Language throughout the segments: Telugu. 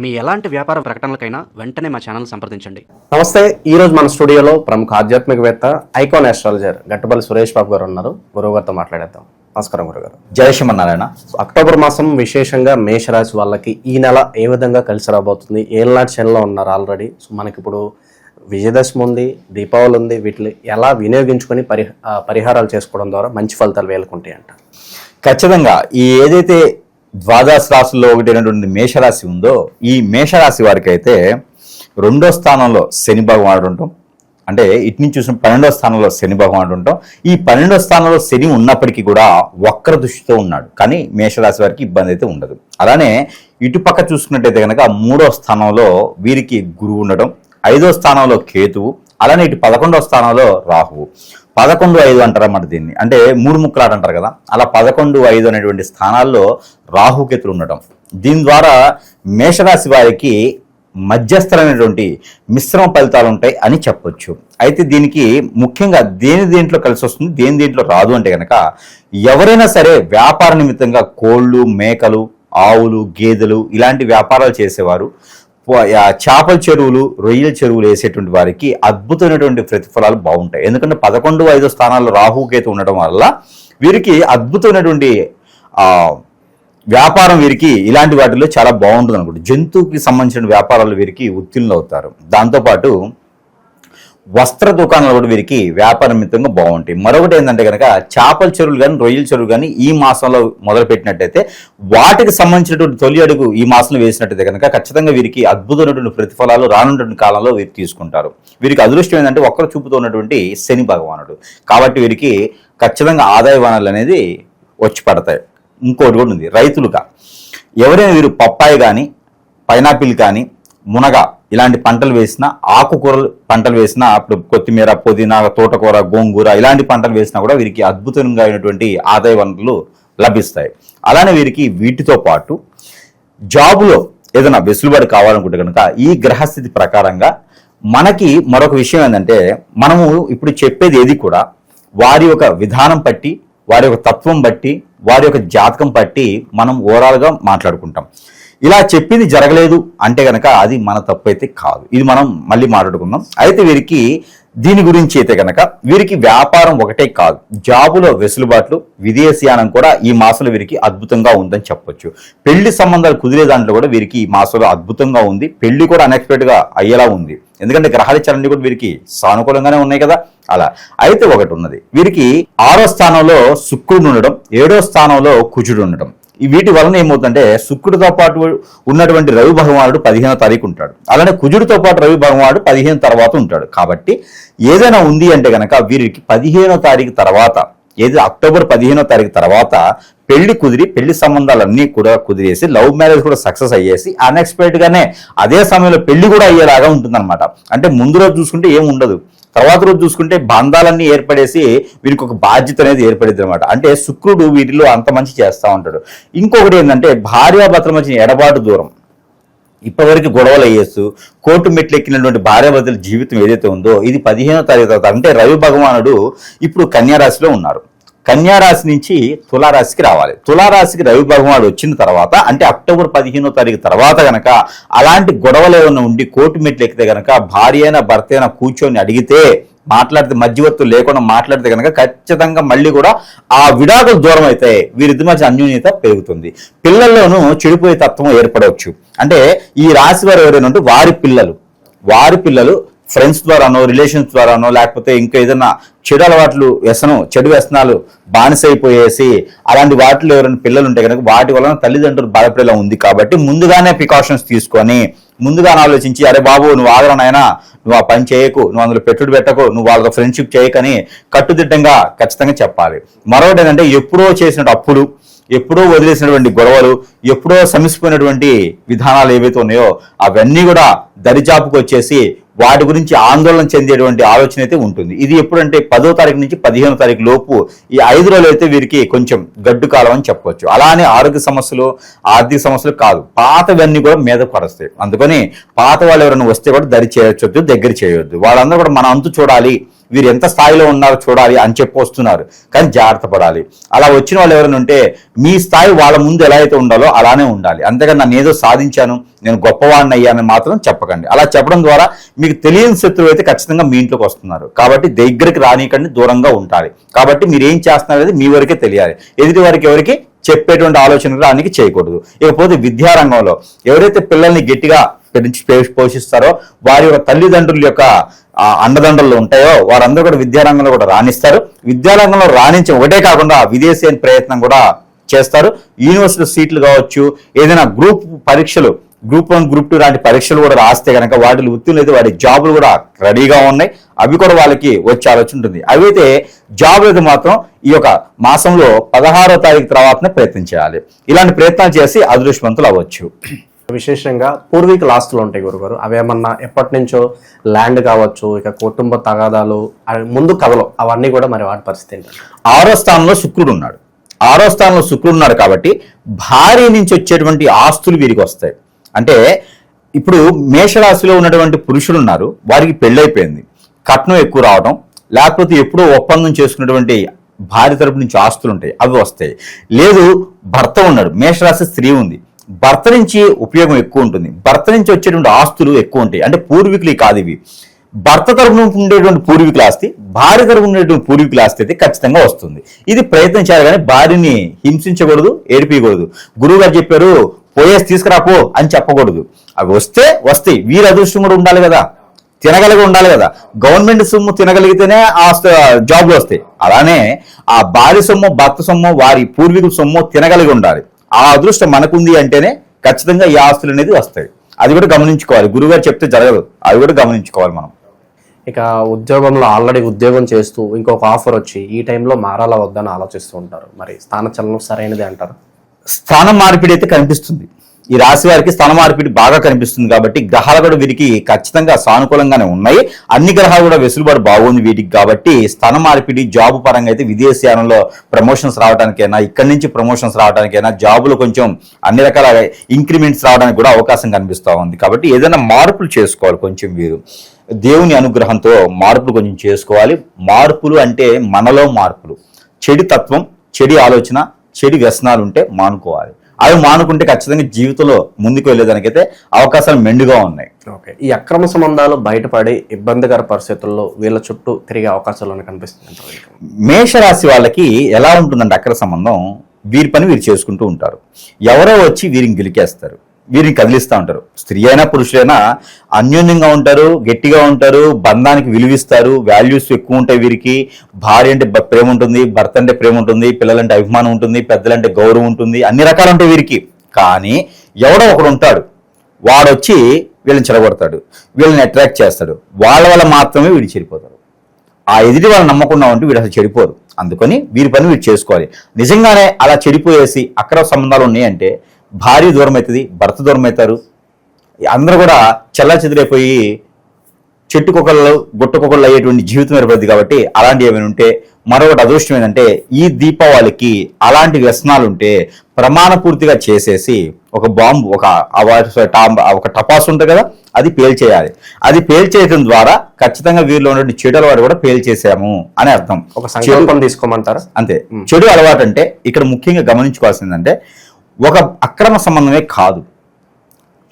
మీ ఎలాంటి వ్యాపార ప్రకటనలకైనా వెంటనే మా ఛానల్ సంప్రదించండి. నమస్తే ఈ రోజు మన స్టూడియోలో ప్రముఖ ఆధ్యాత్మికవేత్త ఐకాన్ ఆస్ట్రాలజర్ గట్టపల్లి సురేష్ బాబు గారు ఉన్నారు. గురువు గారితో మాట్లాడేద్దాం. నమస్కారం గురుగారు జయ శ్రీమన్నారాయణ. అక్టోబర్ మాసం విశేషంగా మేషరాశి వాళ్ళకి ఈ నెల ఏ విధంగా కలిసి రాబోతుంది? ఏళ్ళనాటి శనిలో ఉన్నారు ఆల్రెడీ సో మనకి ఇప్పుడు విజయదశమి ఉంది దీపావళి ఉంది. వీటిని ఎలా వినియోగించుకొని పరిహారాలు చేసుకోవడం ద్వారా మంచి ఫలితాలు వేలుకుంటాయి అంట ఖచ్చితంగా ఈ ఏదైతే ద్వాదశ రాశుల్లో ఒకటైనటువంటి మేషరాశి ఉందో ఈ మేషరాశి వారికి అయితే రెండో స్థానంలో శని భగవానుడు ఉంటాం. అంటే ఇటు నుంచి చూసిన పన్నెండో స్థానంలో శని భగవానుడు ఉంటాం. ఈ పన్నెండో స్థానంలో శని ఉన్నప్పటికీ కూడా వక్ర దృష్టితో ఉన్నాడు. కానీ మేషరాశి వారికి ఇబ్బంది అయితే ఉండదు. అలానే ఇటుపక్క చూసుకున్నట్టయితే కనుక మూడో స్థానంలో వీరికి గురువు ఉండడం ఐదో స్థానంలో కేతువు అలానే ఇటు పదకొండో స్థానంలో రాహువు. పదకొండు ఐదు అంటారన్నమాట దీన్ని. అంటే మూడు ముక్కలాట అంటారు కదా. అలా పదకొండు ఐదు అనేటువంటి స్థానాల్లో రాహుకేతులు ఉండటం. దీని ద్వారా మేషరాశి వారికి మధ్యస్థమైనటువంటి మిశ్రమ ఫలితాలు ఉంటాయి అని చెప్పొచ్చు. అయితే దీనికి ముఖ్యంగా దేని దేంట్లో కలిసి వస్తుంది దేని దేంట్లో రాదు అంటే కనుక ఎవరైనా సరే వ్యాపార నిమిత్తంగా కోళ్ళు మేకలు ఆవులు గేదెలు ఇలాంటి వ్యాపారాలు చేసేవారు. చేపల చెరువులు రొయ్యల చెరువులు వేసేటువంటి వారికి అద్భుతమైనటువంటి ప్రతిఫలాలు బాగుంటాయి. ఎందుకంటే పదకొండు ఐదు స్థానాల్లో రాహుకేతు ఉండడం వల్ల వీరికి అద్భుతమైనటువంటి వ్యాపారం వీరికి ఇలాంటి వాటిలో చాలా బాగుంటుంది అనుకుంటు జంతువుకి సంబంధించిన వ్యాపారాలు వీరికి ఉత్తీర్ణులు అవుతారు దాంతోపాటు వస్త్ర దుకాణాలు కూడా వీరికి వ్యాపార నిమిత్తంగా బాగుంటాయి. మరొకటి ఏంటంటే కనుక చేపల చెరువులు కానీ రొయ్యల చెరువు కానీ ఈ మాసంలో మొదలుపెట్టినట్టయితే వాటికి సంబంధించినటువంటి తొలి అడుగు ఈ మాసంలో వేసినట్టయితే కనుక ఖచ్చితంగా వీరికి అద్భుతమైనటువంటి ప్రతిఫలాలు రానున్నటువంటి కాలంలో వీరు తీసుకుంటారు. వీరికి అదృష్టం ఏంటంటే ఒక్కరు చూపుతూ ఉన్నటువంటి శని భగవానుడు. కాబట్టి వీరికి ఖచ్చితంగా ఆదాయ వనరులు అనేది వచ్చి పడతాయి. ఇంకోటి కూడా ఉంది రైతులుగా. ఎవరైనా వీరు పప్పాయి కానీ పైనాపిల్ కానీ మునగ ఇలాంటి పంటలు వేసినా ఆకుకూరలు పంటలు వేసినా అప్పుడు కొత్తిమీర పుదీనా తోటకూర గోంగూర ఇలాంటి పంటలు వేసినా కూడా వీరికి అద్భుతంగా అయినటువంటి ఆదాయ వనరులు లభిస్తాయి. అలానే వీరికి వీటితో పాటు జాబులో ఏదైనా వెసులుబాటు కావాలనుకుంటే కనుక ఈ గ్రహస్థితి ప్రకారంగా మనకి మరొక విషయం ఏంటంటే మనము ఇప్పుడు చెప్పేది ఏది కూడా వారి యొక్క విధానం బట్టి వారి యొక్క తత్వం బట్టి వారి యొక్క జాతకం బట్టి మనం ఓవరాల్గా మాట్లాడుకుంటాం. ఇలా చెప్పింది జరగలేదు అంటే గనక అది మన తప్పు అయితే కాదు. ఇది మనం మళ్ళీ మాట్లాడుకుందాం. అయితే వీరికి దీని గురించి అయితే కనుక వీరికి వ్యాపారం ఒకటే కాదు. జాబులో వెసులుబాట్లు విదేశీయానం కూడా ఈ మాసంలో వీరికి అద్భుతంగా ఉందని చెప్పొచ్చు. పెళ్ళి సంబంధాలు కుదిరే దాంట్లో కూడా వీరికి ఈ మాసంలో అద్భుతంగా ఉంది. పెళ్ళి కూడా అన్ఎక్స్పెక్టెడ్గా అయ్యేలా ఉంది. ఎందుకంటే గ్రహాల చలన కూడా వీరికి సానుకూలంగానే ఉన్నాయి కదా? అలా. అయితే ఒకటి ఉన్నది. వీరికి ఆరో స్థానంలో శుక్రుడు ఉండడం ఏడో స్థానంలో కుజుడు ఉండడం. వీటి వలన ఏమవుతుందంటే శుక్రుడితో పాటు ఉన్నటువంటి రవి భగవానుడు పదిహేనో తారీఖు ఉంటాడు. అలానే కుజుడితో పాటు రవి భగవానుడు పదిహేను తర్వాత ఉంటాడు. కాబట్టి ఏదైనా ఉంది అంటే గనక వీరికి పదిహేనో తారీఖు తర్వాత ఏది అక్టోబర్ పదిహేనో తారీఖు తర్వాత పెళ్ళి కుదిరి పెళ్ళి సంబంధాలన్నీ కూడా కుదిరేసి లవ్ మ్యారేజ్ కూడా సక్సెస్ అయ్యేసి అన్ఎక్స్పెక్టెడ్గానే అదే సమయంలో పెళ్ళి కూడా అయ్యేలాగా ఉంటుందన్నమాట. అంటే ముందు రోజు చూసుకుంటే ఏం ఉండదు. తర్వాత రోజు చూసుకుంటే బంధాలన్నీ ఏర్పడేసి వీరికి ఒక బాధ్యత అనేది ఏర్పడింది అనమాట అంటే శుక్రుడు వీటిలో అంత మంచి చేస్తూ ఉంటాడు. ఇంకొకటి ఏంటంటే భార్యాభర్తల మధ్య ఎడబాటు దూరం. ఇప్పటివరకు గొడవలు అయ్యేస్తూ కోర్టు మెట్లు ఎక్కినటువంటి భార్యాభర్తల జీవితం ఏదైతే ఉందో ఇది పదిహేనో తారీఖు తర్వాత అంటే రవి భగవానుడు ఇప్పుడు కన్యారాశిలో ఉన్నారు. కన్యారాశి నుంచి తులారాశికి రావాలి. తులారాశికి రవి భగవానుడు వచ్చిన తర్వాత అంటే అక్టోబర్ పదిహేనో తారీఖు తర్వాత గనక అలాంటి గొడవలు ఏమైనా ఉండి కోర్టు మెట్లు ఎక్కితే గనక భార్య అయినా భర్త అయినా కూర్చొని అడిగితే మాట్లాడితే మధ్యవర్తులు లేకుండా మాట్లాడితే కనుక ఖచ్చితంగా మళ్ళీ కూడా ఆ విడాకులు దూరం అయితే వీరిద్దరి మధ్య అన్యోన్యత పెరుగుతుంది. పిల్లల్లోనూ చెడిపోయే తత్వం ఏర్పడవచ్చు. అంటే ఈ రాశి వారు ఎవరైనా ఉంటే వారి పిల్లలు వారి పిల్లలు ఫ్రెండ్స్ ద్వారానో రిలేషన్స్ ద్వారానో లేకపోతే ఇంకా ఏదైనా చెడు అలవాట్లు వ్యసనం చెడు వ్యసనాలు బానిసైపోయేసి అలాంటి వాటిలో ఎవరైనా పిల్లలు ఉంటే కనుక వాటి వలన తల్లిదండ్రులు బాధపడేలా ఉంది కాబట్టి ముందుగానే ప్రికాషన్స్ తీసుకొని ముందుగానే ఆలోచించి అరే బాబు నువ్వు ఆదరణ అయినా నువ్వు ఆ పని చేయకు నువ్వు అందులో పెట్టుడు పెట్టకు నువ్వు వాళ్ళతో ఫ్రెండ్షిప్ చేయకని కట్టుదిట్టంగా ఖచ్చితంగా చెప్పాలి. మరొకటి ఏంటంటే ఎప్పుడో చేసిన అప్పులు ఎప్పుడో వదిలేసినటువంటి గొడవలు ఎప్పుడో సమిసిపోయినటువంటి విధానాలు ఏవైతే ఉన్నాయో అవన్నీ కూడా దరిచాపుకు వచ్చేసి వాటి గురించి ఆందోళన చెందేటువంటి ఆలోచన అయితే ఉంటుంది. ఇది ఎప్పుడంటే పదో తారీఖు నుంచి పదిహేనో తారీఖు లోపు ఈ ఐదు రోజులు అయితే వీరికి కొంచెం గడ్డు కాలం అని చెప్పవచ్చు. అలానే ఆరోగ్య సమస్యలు ఆర్థిక సమస్యలు కాదు. పాతవన్నీ కూడా మీద పడస్తాయి అందుకని పాత వాళ్ళు ఎవరైనా వస్తే కూడా దరి చేయొచ్చు దగ్గర చేయొద్దు. వాళ్ళందరూ కూడా మన అంతు చూడాలి. వీరు ఎంత స్థాయిలో ఉన్నారో చూడాలి అని చెప్పి వస్తున్నారు. కానీ జాగ్రత్త పడాలి. అలా వచ్చిన వాళ్ళు ఎవరైనా ఉంటే మీ స్థాయి వాళ్ళ ముందు ఎలా అయితే ఉండాలో అలానే ఉండాలి. అంతేగాని నన్ను ఏదో సాధించాను నేను గొప్పవాడిని అయ్యానని మాత్రం చెప్పకండి. అలా చెప్పడం ద్వారా మీకు తెలియని శత్రువు అయితే ఖచ్చితంగా మీ ఇంట్లోకి వస్తున్నారు. కాబట్టి దగ్గరికి రానికండి దూరంగా ఉండాలి. కాబట్టి మీరు ఏం చేస్తున్నారు అనేది మీ వరకే తెలియాలి. ఎదుటి వారికి ఎవరికి చెప్పేటువంటి ఆలోచన రానికి చేయకూడదు. ఇకపోతే విద్యారంగంలో ఎవరైతే పిల్లల్ని గట్టిగా పెంచి పోషిస్తారో వారి యొక్క తల్లిదండ్రుల యొక్క అండదండలు ఉంటాయో వారందరూ కూడా విద్యారంగంలో కూడా రాణిస్తారు. విద్యారంగంలో రాణించే ఒకటే కాకుండా విదేశీ ప్రయత్నం కూడా చేస్తారు. యూనివర్సిటీ సీట్లు కావచ్చు ఏదైనా గ్రూప్ పరీక్షలు గ్రూప్ వన్ గ్రూప్ టూ లాంటి పరీక్షలు కూడా రాస్తే కనుక వాటిలో ఉత్తీర్ణులు అయితే వాటి జాబులు కూడా రెడీగా ఉన్నాయి. అవి కూడా వాళ్ళకి వచ్చే ఆలోచన ఉంటుంది. అవైతే జాబ్ అయితే మాత్రం ఈ యొక్క మాసంలో పదహారో తారీఖు తర్వాతనే ప్రయత్నం చేయాలి. ఇలాంటి ప్రయత్నాలు చేసి అదృష్టవంతులు అవ్వచ్చు. విశేషంగా పూర్వీకుల ఆస్తులు ఉంటాయి గురుగారు. అవేమన్నా ఎప్పటి నుంచో ల్యాండ్ కావచ్చు ఇక కుటుంబ తగాదాలు అవి ముందు కథలు అవన్నీ కూడా మరి వాటి పరిస్థితి ఆరో స్థానంలో శుక్రుడు ఉన్నాడు. ఆరో స్థానంలో శుక్రుడు ఉన్నాడు కాబట్టి భార్య నుంచి వచ్చేటువంటి ఆస్తులు వీరికి వస్తాయి. అంటే ఇప్పుడు మేషరాశిలో ఉన్నటువంటి పురుషులు ఉన్నారు వారికి పెళ్ళైపోయింది. కట్నం ఎక్కువ రావడం లేకపోతే ఎప్పుడో ఒప్పందం చేసుకున్నటువంటి భార్య తరపు నుంచి ఆస్తులు ఉంటాయి అవి వస్తాయి. లేదు భర్త ఉన్నాడు మేషరాశి స్త్రీ ఉంది. భర్త నుంచి ఉపయోగం ఎక్కువ ఉంటుంది. భర్త నుంచి వచ్చేటువంటి ఆస్తులు ఎక్కువ ఉంటాయి. అంటే పూర్వీకులు కాదు ఇవి. భర్త తరఫున ఉండేటువంటి పూర్వీకుల ఆస్తి భార్య తరఫున ఉండేటువంటి పూర్వీకుల ఆస్తి అయితే ఖచ్చితంగా వస్తుంది. ఇది ప్రయత్నం చేయాలి కానీ భార్యని హింసించకూడదు ఏడిపించకూడదు గురువు గారు చెప్పారు పోయేసి తీసుకురాపో అని చెప్పకూడదు. అవి వస్తే వస్తాయి. వీరి అదృష్టం కూడా ఉండాలి కదా. తినగలిగి ఉండాలి కదా. గవర్నమెంట్ సొమ్ము తినగలిగితేనే ఆ జాబ్లు వస్తాయి. అలానే ఆ భార్య సొమ్ము భర్త సొమ్ము వారి పూర్వీకుల సొమ్ము తినగలిగి ఉండాలి. ఆ అదృష్టం మనకుంది అంటేనే ఖచ్చితంగా ఈ ఆస్తులు అనేది వస్తాయి. అది కూడా గమనించుకోవాలి. గురువుగారు చెప్తే జరగదు. అది కూడా గమనించుకోవాలి మనం. ఇక ఉద్యోగంలో ఆల్రెడీ ఉద్యోగం చేస్తూ ఇంకొక ఆఫర్ వచ్చి ఈ టైంలో మారాలా వద్దని ఆలోచిస్తూ ఉంటారు. మరి స్థానచలనం సరైనది అంటారు? స్థానం మార్పిడి అయితే కనిపిస్తుంది. ఈ రాశి వారికి స్థాన మార్పిడి బాగా కనిపిస్తుంది కాబట్టి గ్రహాలు కూడా వీరికి ఖచ్చితంగా సానుకూలంగానే ఉన్నాయి. అన్ని గ్రహాలు కూడా వెసులుబాటు బాగుంది వీటికి కాబట్టి స్థాన మార్పిడి జాబ్ పరంగా అయితే విదేశీయానంలో ప్రమోషన్స్ రావడానికైనా ఇక్కడి నుంచి ప్రమోషన్స్ రావడానికైనా జాబులు కొంచెం అన్ని రకాల ఇంక్రిమెంట్స్ రావడానికి కూడా అవకాశం కనిపిస్తూ ఉంది. కాబట్టి ఏదైనా మార్పులు చేసుకోవాలి కొంచెం వీరు. దేవుని అనుగ్రహంతో మార్పులు కొంచెం చేసుకోవాలి. మార్పులు అంటే మనలో మార్పులు. చెడు తత్వం చెడు ఆలోచన చెడు వ్యసనాలు ఉంటే మానుకోవాలి. అవి మానుకుంటే ఖచ్చితంగా జీవితంలో ముందుకు వెళ్ళేదానికైతే అవకాశాలు మెండుగా ఉన్నాయి. ఓకే. ఈ అక్రమ సంబంధాలు బయటపడి ఇబ్బందికర పరిస్థితుల్లో వీళ్ళ చుట్టూ తిరిగే అవకాశాలు కనిపిస్తుంది మేషరాశి వాళ్ళకి ఎలా ఉంటుందంటే అక్కడ సంబంధం వీరి పని వీరు చేసుకుంటూ ఉంటారు. ఎవరో వచ్చి వీరిని గెలికేస్తారు. వీరిని కదిలిస్తూ ఉంటారు. స్త్రీ అయినా పురుషులైనా అన్యోన్యంగా ఉంటారు గట్టిగా ఉంటారు బంధానికి విలువిస్తారు వాల్యూస్ ఎక్కువ ఉంటాయి వీరికి. భార్య అంటే ప్రేమ ఉంటుంది భర్త అంటే ప్రేమ ఉంటుంది పిల్లలంటే అభిమానం ఉంటుంది పెద్దలంటే గౌరవం ఉంటుంది అన్ని రకాలు ఉంటాయి వీరికి. కానీ ఎవడో ఒకడు ఉంటాడు. వాడొచ్చి వీళ్ళని చెడగొడతాడు వీళ్ళని అట్రాక్ట్ చేస్తాడు. వాళ్ళ వల్ల మాత్రమే వీడు చెడిపోతారు ఆ ఎదుటి వాళ్ళు నమ్మకుండా ఉంటే వీడు అసలు చెడిపోరు అందుకని వీరి పని వీడు చేసుకోవాలి. నిజంగానే అలా చెడిపోయేసి అక్రమ సంబంధాలు ఉన్నాయంటే భార్య దూరం అవుతుంది భర్త దూరం అవుతారు అందరూ కూడా చల్లా చెదిరైపోయి చెట్టుకొకళ్ళు గుట్టకొకళ్ళు అయ్యేటువంటి జీవితం ఏర్పడుతుంది కాబట్టి అలాంటి ఏమైనా ఉంటే మరొకటి అదృష్టం ఏంటంటే ఈ దీపావళికి అలాంటి వ్యసనాలు ఉంటే ప్రమాణ పూర్తిగా చేసేసి ఒక బాంబు ఒక ఒక టపాసు ఉంటుంది కదా అది పేల్చేయాలి. అది పేల్చేయడం ద్వారా ఖచ్చితంగా వీరిలో ఉన్నటువంటి చెడు అలవాటు కూడా పేల్చేసాము అని అర్థం. ఒక సంకల్పం తీసుకోమంటారా? అంతే. చెడు అలవాటు అంటే ఇక్కడ ముఖ్యంగా గమనించుకోవాల్సిందంటే ఒక అక్రమ సంబంధమే కాదు.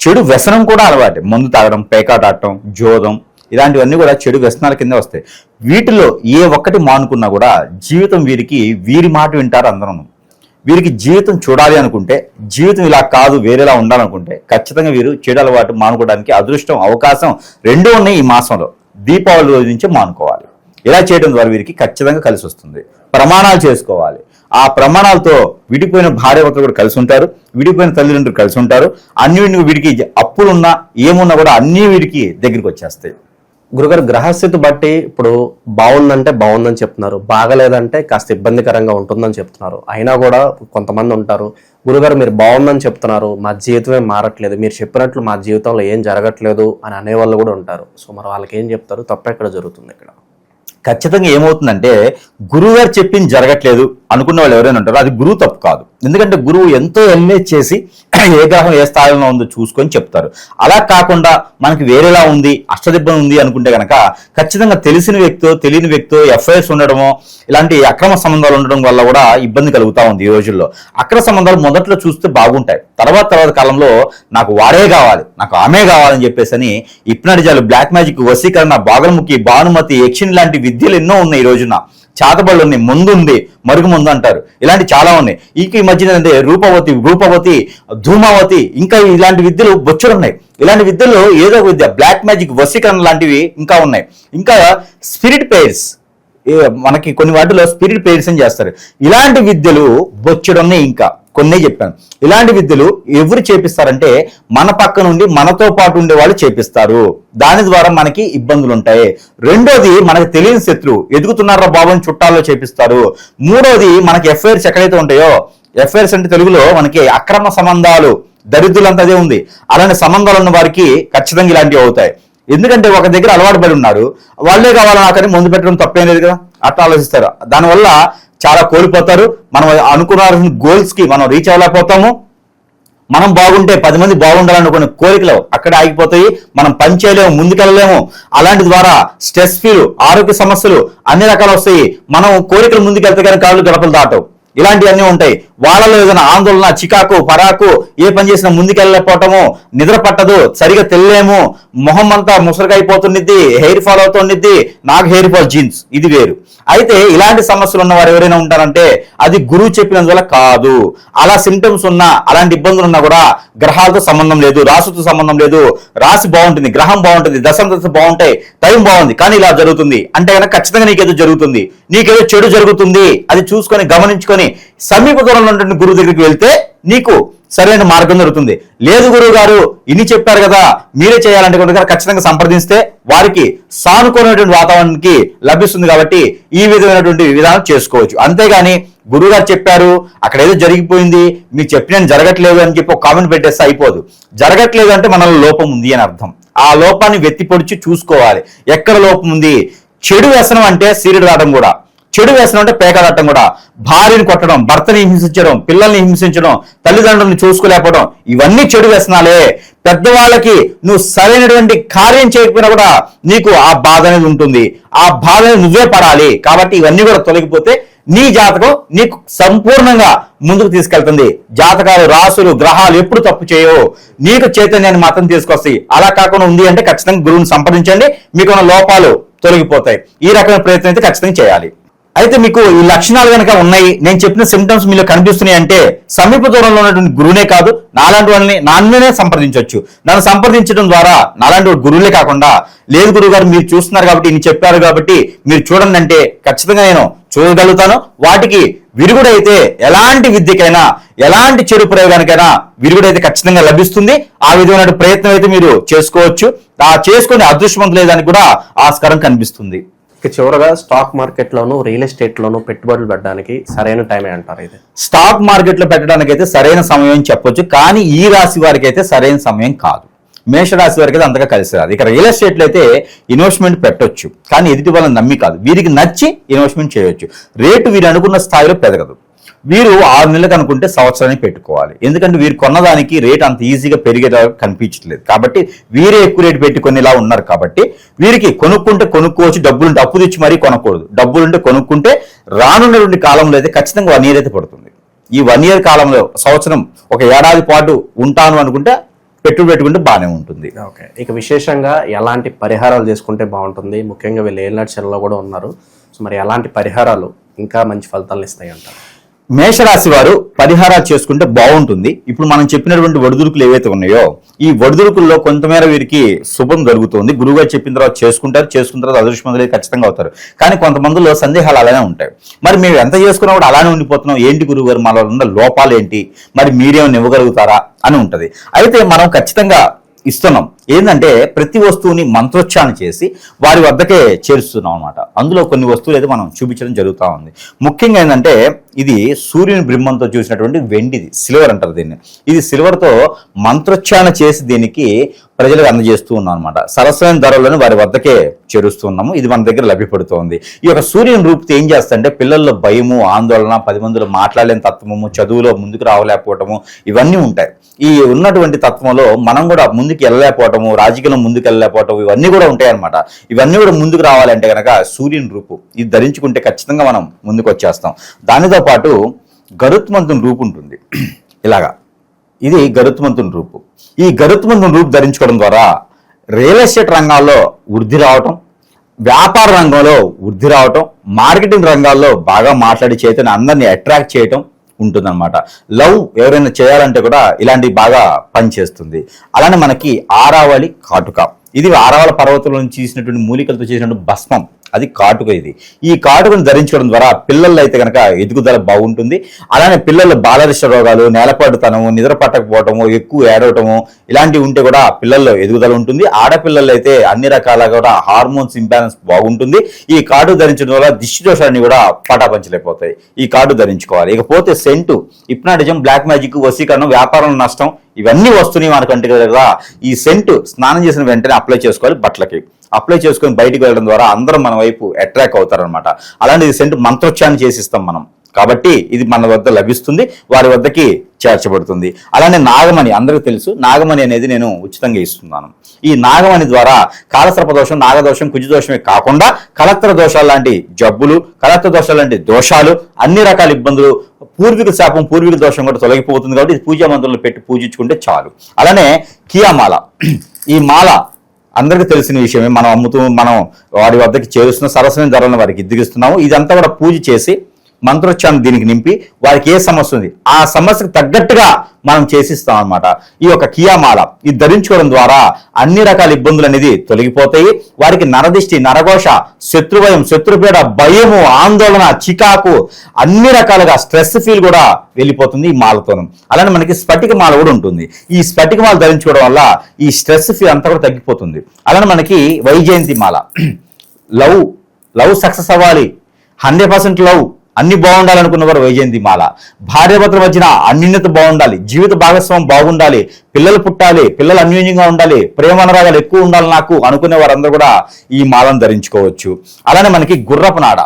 చెడు వ్యసనం కూడా అలవాటే. మందు తాగడం పేకాట ఆడటం జోదం ఇలాంటివన్నీ కూడా చెడు వ్యసనాల కింద వస్తాయి. వీటిలో ఏ ఒక్కటి మానుకున్నా కూడా జీవితం వీరికి వీరి మాట వింటారు అందరూ. వీరికి జీవితం చూడాలి అనుకుంటే జీవితం ఇలా కాదు వేరేలా ఉండాలనుకుంటే ఖచ్చితంగా వీరు చెడు అలవాటు మానుకోవడానికి అదృష్టం అవకాశం రెండూ ఉన్నాయి ఈ మాసంలో. దీపావళి రోజు నుంచే మానుకోవాలి. ఇలా చేయడం ద్వారా వీరికి ఖచ్చితంగా కలిసి వస్తుంది. ప్రమాణాలు చేసుకోవాలి. ఆ ప్రమాణాలతో విడిపోయిన భార్య భర్తలు కూడా కలిసి ఉంటారు విడిపోయిన తల్లిదండ్రులు కలిసి ఉంటారు. అన్ని వీడికి అప్పులున్నా ఏమున్నా కూడా అన్ని వీడికి దగ్గరికి వచ్చేస్తాయి. గురుగారు గ్రహస్థితి బట్టి ఇప్పుడు బాగుందంటే బాగుందని చెప్తున్నారు. బాగలేదంటే కాస్త ఇబ్బందికరంగా ఉంటుందని చెప్తున్నారు. అయినా కూడా కొంతమంది ఉంటారు. గురుగారు మీరు బాగుందని చెప్తున్నారు. మా జీవితమే మారట్లేదు. మీరు చెప్పినట్లు మా జీవితంలో ఏం జరగట్లేదు అని అనేవాళ్ళు కూడా ఉంటారు. సో మరి వాళ్ళకి ఏం చెప్తారు? తప్ప ఎక్కడ జరుగుతుంది ఇక్కడ. ఖచ్చితంగా ఏమవుతుందంటే గురువు గారు చెప్పింది జరగట్లేదు. అనుకున్న వాళ్ళు ఎవరైనా ఉంటారో అది గురువు తప్పు కాదు. ఎందుకంటే గురువు ఎంతో ఎన్లేజ్ చేసి ఏ గ్రహం ఏ స్థాయిలో ఉందో చూసుకొని చెప్తారు. అలా కాకుండా మనకి వేరేలా ఉంది అష్టదిబ్బం ఉంది అనుకుంటే కనుక ఖచ్చితంగా తెలిసిన వ్యక్తితో తెలియని వ్యక్తితో ఎఫ్ఐఎస్ ఉండడమో ఇలాంటి అక్రమ సంబంధాలు ఉండడం వల్ల కూడా ఇబ్బంది కలుగుతా ఉంది ఈ రోజుల్లో. అక్రమ సంబంధాలు మొదట్లో చూస్తే బాగుంటాయి. తర్వాత తర్వాత కాలంలో నాకు వాడే కావాలి నాకు ఆమె కావాలని చెప్పేసి అని ఇప్నడిజాలు బ్లాక్ మ్యాజిక్ వసీకరణ బాగలముఖి భానుమతి యక్షిణి లాంటి విద్యలు ఎన్నో ఉన్నాయి ఈ రోజున. చాతబళ్ళు ఉన్నాయి ముందు ఉంది మరుగు ముందు అంటారు ఇలాంటి చాలా ఉన్నాయి. ఈ మధ్యన అంటే రూపవతి రూపవతి ధూమావతి ఇంకా ఇలాంటి విద్యలు బొచ్చుడున్నాయి ఇలాంటి విద్యలు ఏదో ఒక విద్య బ్లాక్ మ్యాజిక్ వశీకరణ లాంటివి ఇంకా ఉన్నాయి. ఇంకా స్పిరిట్ పేర్స్ మనకి కొన్ని వాటిలో స్పిరిట్ పేర్స్ అని చేస్తారు. ఇలాంటి విద్యలు బొచ్చుడున్నాయి ఇంకా. కొన్నే చెప్పాను. ఇలాంటి విద్యలు ఎవరు చేపిస్తారంటే మన పక్క నుండి మనతో పాటు ఉండే వాళ్ళు చేపిస్తారు. దాని ద్వారా మనకి ఇబ్బందులు ఉంటాయి. రెండోది మనకు తెలియని శత్రువు ఎదుగుతున్నారా బాబు అని చుట్టాల్లో చేపిస్తారు. మూడోది మనకి ఎఫ్ఐఆర్స్ ఎక్కడైతే ఉంటాయో ఎఫ్ఐఆర్స్ అంటే తెలుగులో మనకి అక్రమ సంబంధాలు దరిద్రులంతా అదే ఉంది. అలాంటి సంబంధాలు ఉన్న వారికి ఖచ్చితంగా ఇలాంటివి అవుతాయి. ఎందుకంటే ఒక దగ్గర అలవాటు పడి ఉన్నారు. వాళ్ళే కావాలి నాకని ముందు పెట్టడం తప్పేం లేదు కదా. అట్లా ఆలోచిస్తారు. దానివల్ల చాలా కోల్పోతారు. మనం అనుకున్న గోల్స్కి మనం రీచ్ అవ్వలేకపోతాము. మనం బాగుంటే పది మంది బాగుండాలనుకునే కోరికలు అక్కడ ఆగిపోతాయి. మనం పని చేయలేము ముందుకెళ్ళలేము. అలాంటి ద్వారా స్ట్రెస్ ఫీల్ ఆరోగ్య సమస్యలు అన్ని రకాలు వస్తాయి. మనం కోరికలు ముందుకెళ్తే కానీ కాళ్ళు గడపలు దాటవు. ఇలాంటివన్నీ ఉంటాయి. వాళ్ళలో ఏదైనా ఆందోళన చికాకు పరాకు ఏ పని చేసినా ముందుకెళ్ళకపోవటము నిద్ర పట్టదు సరిగా తెల్లేము మొహం అంతా ముసరిగా అయిపోతుండిద్ది హెయిర్ ఫాల్ అవుతుండిద్ది నాకు హెయిర్ ఫాల్ జీన్స్ ఇది వేరు. అయితే ఇలాంటి సమస్యలు ఉన్న వారు ఎవరైనా ఉంటారంటే అది గురువు చెప్పినందువల్ల కాదు. అలా సిమ్టమ్స్ ఉన్నా అలాంటి ఇబ్బందులు ఉన్నా కూడా గ్రహాలతో సంబంధం లేదు రాసుతో సంబంధం లేదు. రాశి బాగుంటుంది గ్రహం బాగుంటుంది దశ దశ బాగుంటాయి టైం బాగుంది కానీ ఇలా జరుగుతుంది. అంటే కనుక ఖచ్చితంగా నీకేదో జరుగుతుంది నీకేదో చెడు జరుగుతుంది అది చూసుకొని గమనించుకొని సమీప దూరంలో ఉన్నటువంటి గురువు దగ్గరికి వెళ్తే నీకు సరైన మార్గం దొరుకుతుంది. లేదు గురువు గారు ఇన్ని చెప్పారు కదా మీరే చేయాలంటే కనుక ఖచ్చితంగా సంప్రదిస్తే వారికి సానుకూలమైనటువంటి వాతావరణానికి లభిస్తుంది కాబట్టి ఈ విధమైనటువంటి విధానం చేసుకోవచ్చు. అంతేగాని గురువు గారు చెప్పారు అక్కడ ఏదో జరిగిపోయింది మీరు చెప్పిన జరగట్లేదు అని చెప్పి ఒక కామెంట్ పెట్టేస్తే అయిపోదు. జరగట్లేదు అంటే మనలో లోపం ఉంది అని అర్థం. ఆ లోపాన్ని వెత్తిపొడిచి చూసుకోవాలి. ఎక్కడ లోపం ఉంది? చెడు వ్యసనం అంటే సీరియడ్ రావడం కూడా. చెడు వ్యసనం అంటే పేకదట్టం కూడా. భార్యను కొట్టడం భర్తని హింసించడం పిల్లల్ని హింసించడం తల్లిదండ్రులను చూసుకోలేకపోవడం ఇవన్నీ చెడు వ్యసనాలే. పెద్దవాళ్ళకి నువ్వు సరైనటువంటి కార్యం చేయకపోయినా కూడా నీకు ఆ బాధ అనేది ఉంటుంది. ఆ బాధని నువ్వే పడాలి. కాబట్టి ఇవన్నీ కూడా తొలగిపోతే నీ జాతకం నీకు సంపూర్ణంగా ముందుకు తీసుకెళ్తుంది. జాతకాలు రాసులు గ్రహాలు ఎప్పుడు తప్పు చేయవు. నీకు చైతన్యాన్ని మాత్రం తీసుకొస్తాయి. అలా కాకుండా ఉంది అంటే ఖచ్చితంగా గురువుని సంప్రదించండి. మీకున్న లోపాలు తొలగిపోతాయి. ఈ రకమైన ప్రయత్నం అయితే ఖచ్చితంగా చేయాలి. అయితే మీకు ఈ లక్షణాలు కనుక ఉన్నాయి నేను చెప్పిన సిమ్టమ్స్ మీలో కనిపిస్తున్నాయి అంటే సమీప దూరంలో ఉన్నటువంటి గురువునే కాదు నాలాంటి వాళ్ళని నాన్ననే సంప్రదించవచ్చు. నన్ను సంప్రదించడం ద్వారా నాలాంటి గురువులే కాకుండా లేదు గురువు గారు మీరు చూస్తున్నారు కాబట్టి ఇన్ని చెప్పారు కాబట్టి మీరు చూడండి అంటే ఖచ్చితంగా నేను చూడగలుగుతాను. వాటికి విరుగుడైతే ఎలాంటి విద్యకైనా ఎలాంటి చెడు ప్రయోగానికైనా విరుగుడైతే ఖచ్చితంగా లభిస్తుంది. ఆ విధమైన ప్రయత్నం అయితే మీరు చేసుకోవచ్చు. ఆ చేసుకునే అదృష్టవంతులేదని కూడా ఆస్కారం కనిపిస్తుంది. ఇక చివరగా స్టాక్ మార్కెట్లోను రియల్ ఎస్టేట్లోను పెట్టుబడులు పెట్టడానికి సరైన టైమే అంటారు ఇది. స్టాక్ మార్కెట్లో పెట్టడానికి అయితే సరైన సమయం చెప్పొచ్చు కానీ ఈ రాశి వారికి అయితే సరైన సమయం కాదు. మేషరాశి వారికి అయితే అంతగా కలిసి రాదు. ఇక రియల్ ఎస్టేట్లో అయితే ఇన్వెస్ట్మెంట్ పెట్టొచ్చు కానీ ఎదుటి వాళ్ళని నమ్మి కాదు. వీరికి నచ్చి ఇన్వెస్ట్మెంట్ చేయొచ్చు. రేటు వీరు అనుకున్న స్థాయిలో పెరగదు. వీరు ఆరు నెలలకు అనుకుంటే సంవత్సరానికి పెట్టుకోవాలి. ఎందుకంటే వీరు కొన్నదానికి రేట్ అంత ఈజీగా పెరిగేలా కనిపించట్లేదు. కాబట్టి వీరే ఎక్కువ రేటు పెట్టుకునేలా ఉన్నారు కాబట్టి వీరికి కొనుక్కుంటే కొనుక్కోవచ్చు డబ్బులుంటే అప్పు తెచ్చి మరీ కొనకూడదు. డబ్బులుంటే కొనుక్కుంటే రానున్నటువంటి కాలంలో అయితే ఖచ్చితంగా వన్ ఇయర్ అయితే పడుతుంది. ఈ వన్ ఇయర్ కాలంలో సంవత్సరం ఒక ఏడాది పాటు ఉంటాను అనుకుంటే పెట్టుబడి పెట్టుకుంటే బాగానే ఉంటుంది. ఓకే. ఇక విశేషంగా ఎలాంటి పరిహారాలు చేసుకుంటే బాగుంటుంది? ముఖ్యంగా వీళ్ళు ఏళ్ళ చెల్లో కూడా ఉన్నారు. సో మరి ఎలాంటి పరిహారాలు ఇంకా మంచి ఫలితాలను ఇస్తాయి అంటారు మేషరాశి వారు పరిహారాలు చేసుకుంటే బాగుంటుంది. ఇప్పుడు మనం చెప్పినటువంటి ఒడిదుడుకులు ఏవైతే ఉన్నాయో ఈ ఒడిదుడుకుల్లో కొంతమేర వీరికి శుభం జరుగుతుంది గురువుగారు చెప్పిన తర్వాత చేసుకుంటారు. చేసుకున్న తర్వాత అదృష్టమంతులు ఖచ్చితంగా అవుతారు. కానీ కొంతమందిలో సందేహాలు అలానే ఉంటాయి. మరి మేము ఎంత చేసుకున్నా కూడా అలానే ఉండిపోతున్నాం. ఏంటి గురువుగారు మనలో ఉన్న లోపాలు ఏంటి? మరి మీరేమైనా ఇవ్వగలుగుతారా అని ఉంటుంది. అయితే మనం ఖచ్చితంగా ఇస్తున్నాం. ఏంటంటే ప్రతి వస్తువుని మంత్రోచ్చారణ చేసి వారి వద్దకే చేరుస్తున్నాం అనమాట అందులో కొన్ని వస్తువులు అయితే మనం చూపించడం జరుగుతూ ఉంది. ముఖ్యంగా ఏంటంటే ఇది సూర్యుని బ్రహ్మంతో చూసినటువంటి వెండిది సిల్వర్ అంటారు దీన్ని. ఇది సిల్వర్తో మంత్రోచ్చారణ చేసి దీనికి ప్రజలకు అందజేస్తూ ఉన్నాం అనమాట సరసమైన ధరలను వారి వద్దకే చేరుస్తున్నాము ఇది మన దగ్గర లభ్యపడుతోంది. ఈ యొక్క సూర్యుని రూపుతో ఏం చేస్తారంటే పిల్లల్లో భయము ఆందోళన పది మందిలో మాట్లాడలేని తత్వము చదువులో ముందుకు రావలేకపోవటము ఇవన్నీ ఉంటాయి. ఈ ఉన్నటువంటి తత్వంలో మనం కూడా ముందుకు వెళ్ళలేకపోవటము రాజకీయంలో ముందుకు వెళ్ళలేకపోవటం ఇవన్నీ కూడా ఉంటాయి అనమాట ఇవన్నీ కూడా ముందుకు రావాలంటే కనుక సూర్యుని రూపు ఇది ధరించుకుంటే ఖచ్చితంగా మనం ముందుకు వచ్చేస్తాం. దాని పాటు గరుత్మంతుని రూపు ఉంటుంది. ఇలాగా. ఇది గరుత్మంతుని రూపు. ఈ గరుత్మంతుని రూపు ధరించుకోవడం ద్వారా రియల్ ఎస్టేట్ రంగాల్లో వృద్ధి రావటం వ్యాపార రంగంలో వృద్ధి రావటం మార్కెటింగ్ రంగాల్లో బాగా మాట్లాడి చేతని అందరినీ అట్రాక్ట్ చేయటం ఉంటుందన్నమాట. లవ్ ఎవరైనా చేయాలంటే కూడా ఇలాంటివి బాగా పనిచేస్తుంది అలానే మనకి ఆరావళి కాటుక. ఇది ఆరావళ పర్వతం నుంచి తీసినటువంటి మూలికలతో చేసినటువంటి భస్మం. అది కాటుక ఇది. ఈ కాటుకను ధరించడం ద్వారా పిల్లల్లో అయితే కనుక ఎదుగుదల బాగుంటుంది. అలానే పిల్లల బాలరిష్ట రోగాలు నేలపడుతనము నిద్ర పట్టకపోవటము ఎక్కువ ఏడవటము ఇలాంటివి ఉంటే కూడా పిల్లల్లో ఎదుగుదల ఉంటుంది. ఆడపిల్లలు అయితే అన్ని రకాల కూడా హార్మోన్స్ ఇంబ్యాలెన్స్ బాగుంటుంది. ఈ కార్డు ధరించడం వల్ల దిష్టి దోషాన్ని కూడా పటాపంచలేకపోతాయి ఈ కార్డు ధరించుకోవాలి. ఇకపోతే సెంటు ఇప్నాటిజం బ్లాక్ మ్యాజిక్ వసీకరణం వ్యాపారంలో నష్టం ఇవన్నీ వస్తున్నాయి మనకంటే కదా ఈ సెంటు స్నానం చేసిన వెంటనే అప్లై చేసుకోవాలి బట్టలకి. అప్లై చేసుకొని బయటికి వెళ్ళడం ద్వారా అందరూ మన వైపు అట్రాక్ట్ అవుతారనమాట అలాంటి సెంటు మంత్రోచ్చారణ చేసిస్తాం మనం. కాబట్టి ఇది మన వద్ద లభిస్తుంది వారి వద్దకి చేర్చబడుతుంది. అలానే నాగమణి అందరికీ తెలుసు నాగమణి అనేది నేను ఉచితంగా ఇస్తున్నాను. ఈ నాగమణి ద్వారా కాలసర్ప దోషం నాగదోషం కుజదోషమే కాకుండా కలత్ర దోషాలు లాంటి జబ్బులు కలత్ర దోషాలు లాంటి దోషాలు అన్ని రకాల ఇబ్బందులు పూర్వీకుల శాపం పూర్వీకుల దోషం కూడా తొలగిపోతుంది కాబట్టి ఇది పూజా మంత్రులు పెట్టి పూజించుకుంటే చాలు. అలానే కియామాల. ఈ మాల అందరికీ తెలిసిన విషయమే మనం అమ్ముతూ మనం వారి వద్దకి చేరుస్తున్న సరసమైన ధరలను వారికి ఇద్దగిస్తున్నాము ఇదంతా కూడా పూజ చేసి మంత్రోచ్చారణ దీనికి నింపి వారికి ఏ సమస్య ఉంది? ఆ సమస్యకు తగ్గట్టుగా మనం చేసిస్తాం అనమాట ఈ యొక్క కియామాల ఇది ధరించుకోవడం ద్వారా అన్ని రకాల ఇబ్బందులు అనేది తొలగిపోతాయి. వారికి నరదిష్టి నరఘోష శత్రుభయం శత్రుపీడ భయము ఆందోళన చికాకు అన్ని రకాలుగా స్ట్రెస్ ఫీల్ కూడా వెళ్ళిపోతుంది ఈ మాలతోనం. అలానే మనకి స్ఫటిక మాల కూడా ఉంటుంది. ఈ స్ఫటిక మాల ధరించుకోవడం వల్ల ఈ స్ట్రెస్ ఫీల్ అంతా కూడా తగ్గిపోతుంది. అలానే మనకి వైజయంతి మాల. లవ్ లవ్ సక్సెస్ అవ్వాలి. Hundred percent love. అన్ని బాగుండాలనుకున్న వారు వైజయంతి మాల. భార్యాభర్తల మధ్యన అన్యూన్యత బాగుండాలి జీవిత భాగస్వామ్యం బాగుండాలి పిల్లలు పుట్టాలి పిల్లలు అన్యోన్యంగా ఉండాలి ప్రేమ అనురాగాలు ఎక్కువ ఉండాలి నాకు అనుకునే వారందరూ కూడా ఈ మాలను ధరించుకోవచ్చు. అలానే మనకి గుర్రపు నాడ.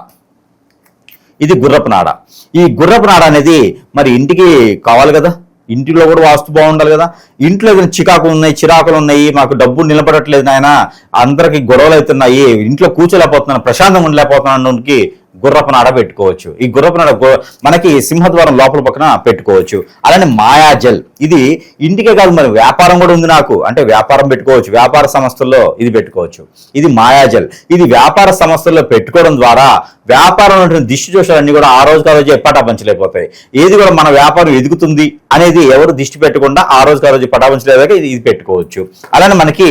ఇది గుర్రపు నాడ. ఈ గుర్రపు నాడ అనేది మరి ఇంటికి కావాలి కదా? ఇంటిలో కూడా వాస్తు బాగుండాలి కదా? ఇంట్లో చికాకులు ఉన్నాయి చిరాకులు ఉన్నాయి మాకు డబ్బు నిలబడట్లేదు నాయన అందరికి గొడవలు అవుతున్నాయి ఇంట్లో కూర్చోలేకపోతున్నాను ప్రశాంతంగా ఉండలేకపోతున్నాను గుర్రపు నాడ పెట్టుకోవచ్చు. ఈ గుర్రపు నాడ మనకి సింహద్వారం లోపల పక్కన పెట్టుకోవచ్చు. అలానే మాయాజల్ ఇది ఇంటికే కాదు మరి వ్యాపారం కూడా ఉంది నాకు. అంటే వ్యాపారం పెట్టుకోవచ్చు. వ్యాపార సంస్థల్లో ఇది పెట్టుకోవచ్చు. ఇది మాయాజల్. ఇది వ్యాపార సంస్థల్లో పెట్టుకోవడం ద్వారా వ్యాపారంలో దిష్టి దోషాలన్నీ కూడా ఆ రోజు ఆ రోజు పటాపంచలేకపోతాయి ఏది కూడా మన వ్యాపారం ఎదుగుతుంది అనేది ఎవరు దిష్టి పెట్టకుండా ఆ రోజు రోజు పటాపంచలేదాక ఇది పెట్టుకోవచ్చు. అలానే మనకి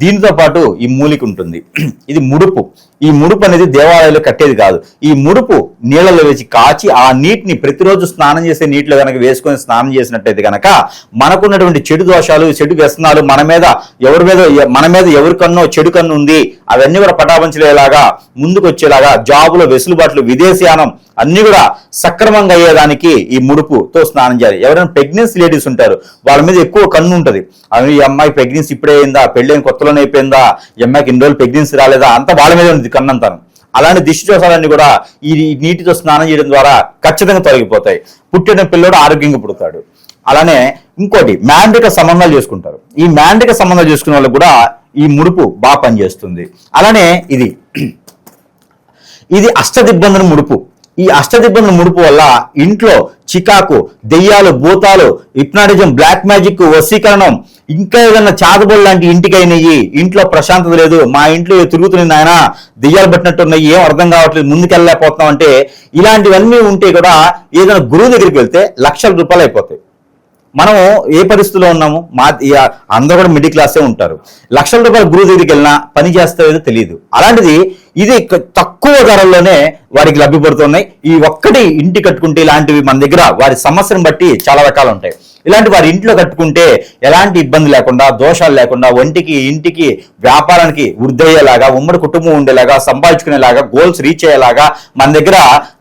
దీనితో పాటు ఈ మూలిక ఉంటుంది. ఇది ముడుపు. ఈ ముడుపు అనేది దేవాలయాలు కట్టేది కాదు. ఈ ముడుపు నీళ్ళలో వేసి కాచి ఆ నీటిని ప్రతిరోజు స్నానం చేసే నీటిలో కనుక వేసుకొని స్నానం చేసినట్టయితే కనుక మనకున్నటువంటి చెడు దోషాలు చెడు వ్యసనాలు మన మీద ఎవరి మీద మన మీద ఎవరి కన్నో చెడు కన్ను ఉంది అవన్నీ కూడా పటాపంచలేలాగా ముందుకు వచ్చేలాగా జాబుల వెసులుబాట్లు విదేశీయానం అన్ని కూడా సక్రమంగా అయ్యేదానికి ఈ ముడుపుతో స్నానం చేయాలి. ఎవరైనా ప్రెగ్నెన్సీ లేడీస్ ఉంటారు వాళ్ళ మీద ఎక్కువ కన్ను ఉంటుంది. అవి ఈ అమ్మాయి ప్రెగ్నెన్సీ ఇప్పుడే అయిందా పెళ్ళైన కొత్తలోనే అయిపోయిందా ఈ అమ్మాయికి ఇన్ని రోజులు ప్రెగ్నెన్సీ రాలేదా అంత వాళ్ళ మీద ఉంది కన్నంతాను అలాంటి దిష్టి దోషాలన్నీ కూడా ఈ నీటితో స్నానం చేయడం ద్వారా ఖచ్చితంగా తొలగిపోతాయి. పుట్టిన పిల్లడు ఆరోగ్యంగా పుడతాడు. అలానే ఇంకోటి మ్యాండ్రిక సంబంధాలు చేసుకుంటారు. ఈ మ్యాండ్రిక సంబంధాలు చేసుకునే వాళ్ళు కూడా ఈ ముడుపు బాగా పనిచేస్తుంది. అలానే ఇది. ఇది అష్టదిబ్బందుల ముడుపు. ఈ అష్టదిబ్బందుల ముడుపు వల్ల ఇంట్లో చికాకు దెయ్యాలు భూతాలు హిప్నాటిజం బ్లాక్ మ్యాజిక్ వశీకరణం ఇంకా ఏదైనా చాదబోలు లాంటి ఇంటికైనవి ఇంట్లో ప్రశాంతత లేదు. మా ఇంట్లో ఏదో తిరుగుతున్నాయి నాయన. దెయ్యాలు పట్టినట్టున్నాయి. ఏం అర్థం కావట్లేదు. ముందుకెళ్ళలేకపోతున్నాం అంటే ఇలాంటివన్నీ ఉంటే కూడా ఏదైనా గురువు దగ్గరికి వెళ్తే లక్షల రూపాయలు అయిపోతాయి. మనం ఏ పరిస్థితిలో ఉన్నాము? మా అందరూ కూడా మిడిల్ క్లాసే ఉంటారు. లక్షల రూపాయల గురువు దగ్గరికి వెళ్ళినా పని చేస్తావేదో తెలియదు. అలాంటిది ఇది తక్కువ తక్కువ ధరల్లోనే వారికి లభ్యపడుతున్నాయి ఈ ఒక్కటి ఇంటి కట్టుకుంటే ఇలాంటివి మన దగ్గర వారి సమస్యను బట్టి చాలా రకాలు ఉంటాయి. ఇలాంటి వారి ఇంట్లో కట్టుకుంటే ఎలాంటి ఇబ్బంది లేకుండా దోషాలు లేకుండా ఒంటికి ఇంటికి వ్యాపారానికి వృద్ధయ్యేలాగా ఉమ్మడి కుటుంబం ఉండేలాగా సంపాదించుకునేలాగా గోల్స్ రీచ్ అయ్యేలాగా మన దగ్గర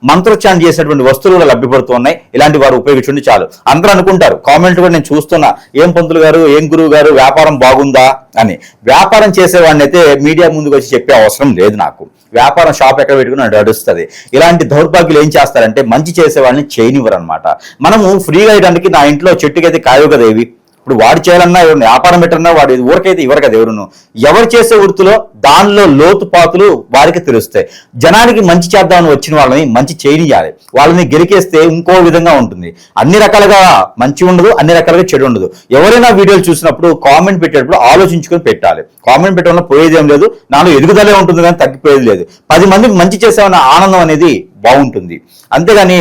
మంత్రోచ్చారణ చేసేటువంటి వస్తువులు కూడా లభ్యపడుతున్నాయి ఇలాంటి వారు ఉపయోగించండి చాలు. అందరూ అనుకుంటారు కామెంట్ కూడా నేను చూస్తున్నా. ఏం పంతులు గారు ఏం గురువు గారు వ్యాపారం బాగుందా అని. వ్యాపారం చేసేవాడిని అయితే మీడియా ముందుకు వచ్చి చెప్పే అవసరం లేదు నాకు. వ్యాపారం షాప్ ఎక్కడ పెట్టుకుని నడుస్తుంది ఇలాంటి దౌర్భాగ్యులు ఏం చేస్తారంటే మంచి చేసే వాళ్ళని చేయనివ్వరు అనమాట మనము ఫ్రీగా ఇవ్వడానికి నా ఇంట్లో చెట్టుకైతే కాయవు కదా ఇవి ఇప్పుడు వాడు చేయాలన్నా ఎవరిని? వ్యాపారం పెట్టన్నా వాడు ఊరికైతే ఇవ్వరు కదా ఎవరును? ఎవరు చేసే వృత్తిలో దానిలో లోతుపాతులు వారికి తెలుస్తాయి. జనానికి మంచి చేద్దామని వచ్చిన వాళ్ళని మంచి చేయనియాలి వాళ్ళని గెలికేస్తే ఇంకో విధంగా ఉంటుంది. అన్ని రకాలుగా మంచి ఉండదు అన్ని రకాలుగా చెడు ఉండదు. ఎవరైనా వీడియోలు చూసినప్పుడు కామెంట్ పెట్టేటప్పుడు ఆలోచించుకొని పెట్టాలి. కామెంట్ పెట్టడం వల్ల పోయేది ఏం లేదు. నాలో ఎదుగుదలే ఉంటుంది కానీ తగ్గిపోయేది లేదు. పది మందికి మంచి చేసామన్న ఆనందం అనేది బాగుంటుంది. అంతేగాని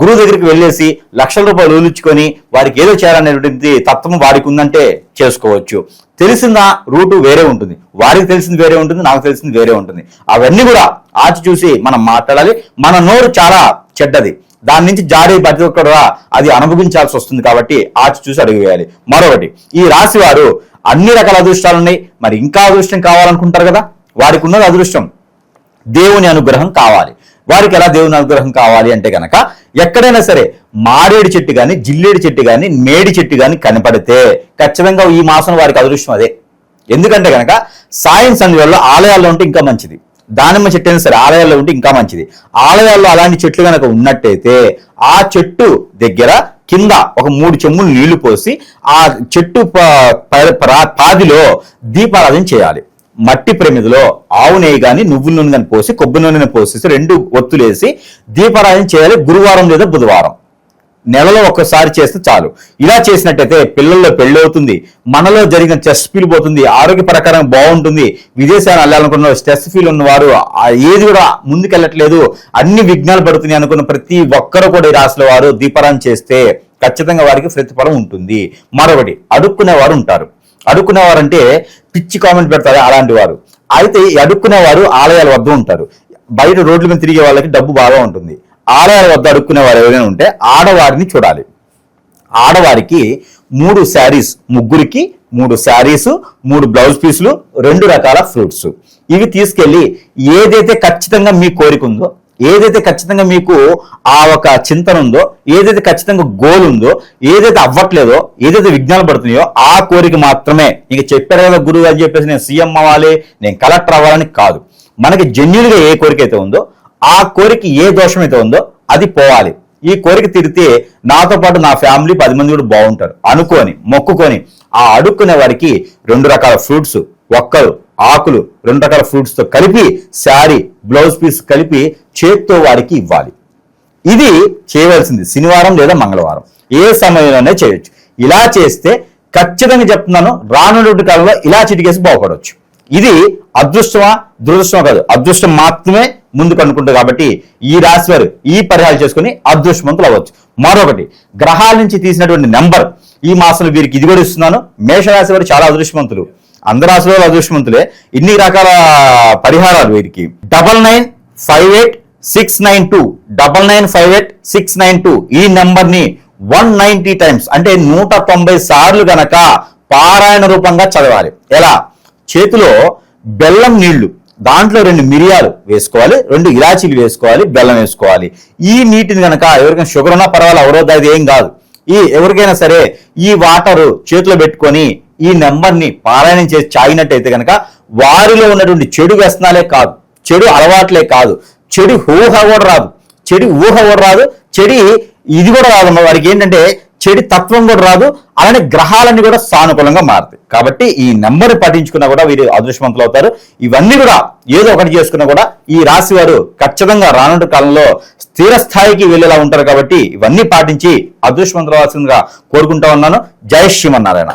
గురువు దగ్గరికి వెళ్ళేసి లక్షల రూపాయలు ఊలించుకొని వారికి ఏదో చేయాలనేటువంటి తత్వం వారికి ఉందంటే చేసుకోవచ్చు. తెలిసిన రూటు వేరే ఉంటుంది. వారికి తెలిసింది వేరే ఉంటుంది నాకు తెలిసింది వేరే ఉంటుంది. అవన్నీ కూడా ఆచి చూసి మనం మాట్లాడాలి. మన నోరు చాలా చెడ్డది. దాని నుంచి జారీ ప్రతి ఒక్కరు అది అనుభవించాల్సి వస్తుంది కాబట్టి ఆచి చూసి అడుగు వేయాలి. మరొకటి ఈ రాశి వారు అన్ని రకాల అదృష్టాలు ఉన్నాయి. మరి ఇంకా అదృష్టం కావాలనుకుంటారు కదా? వారికి ఉన్నది అదృష్టం. దేవుని అనుగ్రహం కావాలి. వారికి ఎలా దేవుని అనుగ్రహం కావాలి అంటే గనక ఎక్కడైనా సరే మారేడు చెట్టు కానీ జిల్లేడు చెట్టు కానీ మేడి చెట్టు కానీ కనపడితే ఖచ్చితంగా ఈ మాసం వారికి అదృష్టం అదే. ఎందుకంటే గనక సాయం సంధ్యలో ఆలయాల్లో ఉంటే ఇంకా మంచిది. దానిమ్మ చెట్టు అయినా సరే ఆలయాల్లో ఉంటే ఇంకా మంచిది. ఆలయాల్లో అలాంటి చెట్లు కనుక ఉన్నట్టయితే ఆ చెట్టు దగ్గర కింద ఒక మూడు చెమ్ములు నీళ్ళు పోసి ఆ చెట్టు ప- పాదిలో దీపారాధన చేయాలి. మట్టి ప్రమిదిలో ఆవు నెయ్యి కానీ నువ్వుల నూనె కానీ పోసి కొబ్బరి నూనె పోసేసి రెండు ఒత్తులేసి దీపారాధన చేయాలి గురువారం లేదా బుధవారం. నెలలో ఒక్కసారి చేస్తే చాలు. ఇలా చేసినట్టయితే పిల్లల్లో పెళ్ళవుతుంది అవుతుంది. మనలో జరిగిన స్ట్రెస్ ఫీల్ పోతుంది. ఆరోగ్య ప్రకారం బాగుంటుంది. విదేశాలు వెళ్ళాలనుకున్న స్ట్రెస్ ఫీల్ ఉన్నవారు ఏది కూడా ముందుకెళ్ళట్లేదు. అన్ని విఘ్నాలు పడుతున్నాయి అనుకున్న ప్రతి ఒక్కరు కూడా ఈ రాశుల వారు దీపారాధన చేస్తే ఖచ్చితంగా వారికి ప్రతిఫలం ఉంటుంది. మరొకటి అడుక్కునేవారు ఉంటారు. అడుక్కునేవారు అంటే పిచ్చి కామెంట్ పెడతారు అలాంటి వారు అయితే అడుక్కునేవారు ఆలయాల వద్ద ఉంటారు. బయట రోడ్ల మీద తిరిగే వాళ్ళకి డబ్బు బాగా ఉంటుంది. ఆలయాల వద్ద అడుక్కునే వారు ఎవరైనా ఉంటే ఆడవారిని చూడాలి. ఆడవారికి మూడు శారీస్ ముగ్గురికి మూడు శారీస్ మూడు బ్లౌజ్ పీసులు రెండు రకాల ఫ్రూట్స్. ఇవి తీసుకెళ్ళి ఏదైతే ఖచ్చితంగా మీ కోరిక ఉందో ఏదైతే ఖచ్చితంగా మీకు ఆ ఒక చింతన ఉందో ఏదైతే ఖచ్చితంగా గోల్ ఉందో ఏదైతే అవ్వట్లేదో ఏదైతే విజ్ఞానం పడుతున్నాయో ఆ కోరిక మాత్రమే. ఇక చెప్పారు కదా గురువు అని చెప్పేసి నేను సీఎం అవ్వాలి నేను కలెక్టర్ అవ్వాలని కాదు. మనకి జెన్యున్గా ఏ కోరిక అయితే ఉందో ఆ కోరిక ఏ దోషం అయితే ఉందో అది పోవాలి. ఈ కోరిక తిరితే నాతో పాటు నా ఫ్యామిలీ పది మంది కూడా బాగుంటారు. అనుకొని మొక్కుకొని ఆ అడుక్కునే వారికి రెండు రకాల ఫ్రూట్స్ ఒక్కరు ఆకులు రెండు రకాల ఫ్రూట్స్తో కలిపి శారీ బ్లౌజ్ పీస్ కలిపి చేత్తో వారికి ఇవ్వాలి. ఇది చేయవలసింది శనివారం లేదా మంగళవారం. ఏ సమయంలోనే చేయొచ్చు. ఇలా చేస్తే ఖచ్చితంగా చెప్తున్నాను రానున్నటువంటి కాలంలో ఇలా చిటికేసి బాగుపడవచ్చు. ఇది అదృష్టమా దురదృష్టమా కాదు. అదృష్టం మాత్రమే ముందుకు అనుకుంటుంది కాబట్టి ఈ రాశి వారు ఈ పరిహారం చేసుకుని అదృష్టవంతులు అవ్వచ్చు. మరొకటి గ్రహాల నుంచి తీసినటువంటి నెంబర్ ఈ మాసంలో వీరికి ఇది కూడా ఇస్తున్నాను. మేషరాశి వారు చాలా అదృష్టవంతులు. అందరు రాశుల అదృష్టవంతులే. ఇన్ని రకాల పరిహారాలు వీరికి double nine five eight six nine two. Double nine five eight six nine two. ఈ నెంబర్ని వన్ నైన్టీ టైమ్స్ అంటే నూట తొంభై సార్లు గనక పారాయణ రూపంగా చదవాలి. ఎలా? చేతిలో బెల్లం నీళ్ళు దాంట్లో రెండు మిరియాలు వేసుకోవాలి రెండు ఇలాచీలు వేసుకోవాలి బెల్లం వేసుకోవాలి. ఈ నీటిని గనక ఎవరికైనా షుగర్ ఉన్నా పర్వాలేదు అవరోధ అది ఏం కాదు. ఈ ఎవరికైనా సరే ఈ వాటర్ చేతిలో పెట్టుకొని ఈ నెంబర్ని పారాయణం చేసి చాగినట్టయితే కనుక వారిలో ఉన్నటువంటి చెడు వ్యసనాలే కాదు చెడు అలవాట్లే కాదు చెడు ఊహ కూడా రాదు చెడు ఊహ కూడా రాదు చెడి ఇది కూడా రాదు వారికి. ఏంటంటే చెడు తత్వం కూడా రాదు అలానే గ్రహాలన్నీ కూడా సానుకూలంగా మారుతాయి. కాబట్టి ఈ నెంబర్ పఠించుకున్నా కూడా వీరు అదృష్టవంతులు అవుతారు. ఇవన్నీ కూడా ఏదో ఒకటి చేసుకున్నా కూడా ఈ రాశి వారు ఖచ్చితంగా రానున్న కాలంలో స్థిర స్థాయికి వెళ్ళేలా ఉంటారు కాబట్టి ఇవన్నీ పాటించి అదృష్టవంతులు అవ్వాల్సిందిగా కోరుకుంటా ఉన్నాను. జై శ్రీమన్నారాయణ.